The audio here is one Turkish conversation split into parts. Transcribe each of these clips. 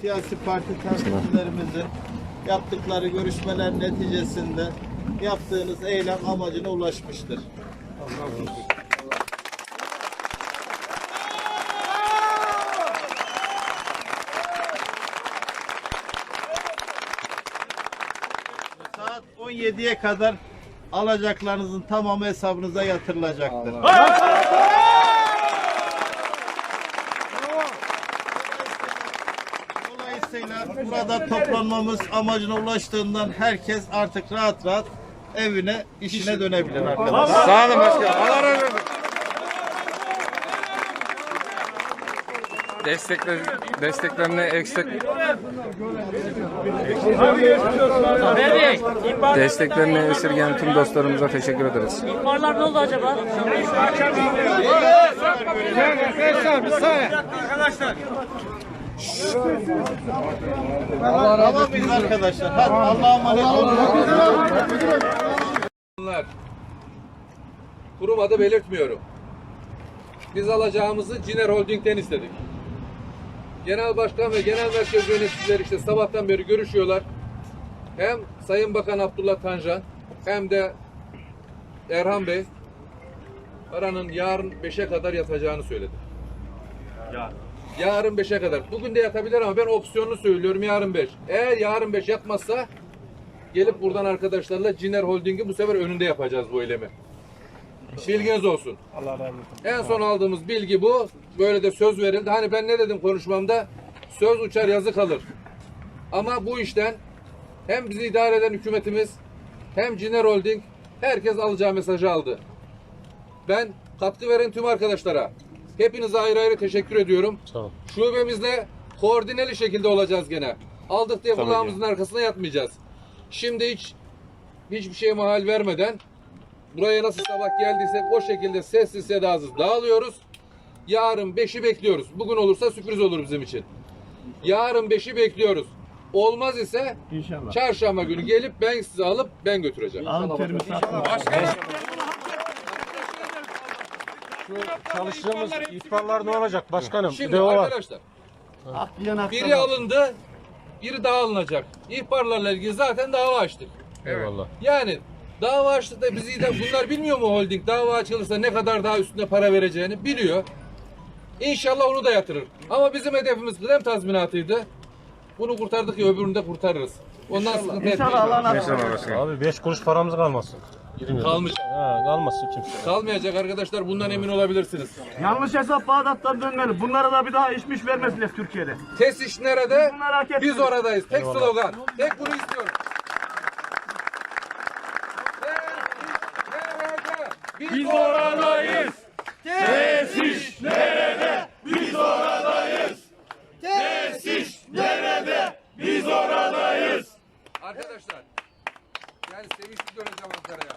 siyasi parti temsilcilerimizin yaptıkları görüşmeler neticesinde yaptığınız eylem amacına ulaşmıştır. Saat 17'ye kadar alacaklarınızın tamamı hesabınıza yatırılacaktır. Dolayısıyla burada toplanmamız amacına ulaştığından herkes artık rahat rahat evine, işine dönebilir arkadaşlar. Sağ olun başkanım. Allah razı olsun. Destekler, desteklerine eksik desteklerini esirgeyen tüm dostlarımıza teşekkür ederiz. İhbarlar ne oldu acaba? Tamam mıyız arkadaşlar? Hadi Allah'a emanet olun. Bunlar. Kurum adı belirtmiyorum. Biz alacağımızı Ciner Holding'den istedik. Genel Başkan ve Genel Merkez yöneticileri işte sabahtan beri görüşüyorlar. Hem Sayın Bakan Abdullah Tancan hem de Erhan Bey paranın yarın 5'e kadar yatacağını söyledi. Yarın 5'e kadar. Bugün de yatabilir ama ben opsiyonlu söylüyorum yarın 5. Eğer yarın 5 yatmazsa gelip buradan arkadaşlarla Ciner Holding'i bu sefer önünde yapacağız bu eylemi. Bilginiz olsun. Allah razı olsun. En son aldığımız bilgi bu. Böyle de söz verildi. Hani ben ne dedim konuşmamda? Söz uçar yazı kalır. Ama bu işten hem bizi idare eden hükümetimiz hem Ciner Holding herkes alacağı mesajı aldı. Ben katkı veren tüm arkadaşlara hepinize ayrı ayrı teşekkür ediyorum. Sağ olun. Şubemizde koordineli şekilde olacağız gene. Aldık diye kulağımızın arkasına yatmayacağız. Şimdi hiç hiçbir şeye mahal vermeden buraya nasıl sabah geldiysek o şekilde sessiz sedasız dağılıyoruz. Yarın 5'i bekliyoruz. Bugün olursa sürpriz olur bizim için. Yarın 5'i bekliyoruz. Olmaz ise çarşamba günü gelip ben sizi alıp ben götüreceğim. Çalıştığımız ihbarlar ne olacak başkanım? Şimdi de o var. arkadaşlar biri alındı biri daha alınacak. İhbarlarla ilgili zaten dava açtık. Eyvallah. Yani dava açtık da bizi de bunlar bilmiyor mu holding dava açılırsa ne kadar daha üstüne para vereceğini biliyor. İnşallah onu da yatırır. Ama bizim hedefimiz kıdem tazminatıydı. Bunu kurtardık ya öbürünü de kurtarırız. Ondan sıkıntı etmeyin. Abi 5 kuruş paramız kalmasın. Kalmış. Ha, kalmasın kimse. Kalmayacak arkadaşlar bundan emin olabilirsiniz. Yanlış hesap Bağdat'tan dönmeli. Bunlara da bir daha içmiş vermesinler Türkiye'de. Test iş nerede? Hak. Biz oradayız. Tek slogan. Tek bunu istiyorum. Nerede? Biz oradayız. Arkadaşlar. Yani sevinçli döneceğim Ankara'ya.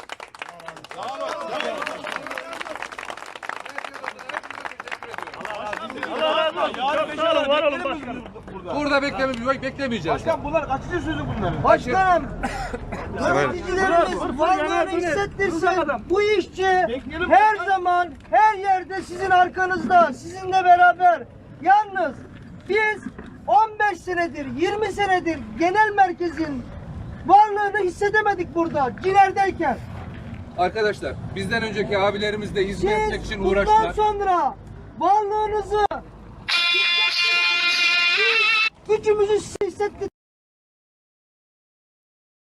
Çok sağ olun, var olun başkanım. Burada bekleme, beklemeyeceğiz. Bunlar kaçıncı sözü bunların? Başkanım, Bunlar yöneticilerimiz varlığını hissettirsin. Bu işçi her zaman, her yerde sizin arkanızda, sizinle beraber. Yalnız biz 15 senedir, 20 senedir genel merkezin varlığını hissedemedik burada, Ciner'deyken. Arkadaşlar bizden önceki abilerimiz de hizmet etmek Siz için bundan uğraştılar. sonra varlığınızı, gücümüzü size hissettirdik.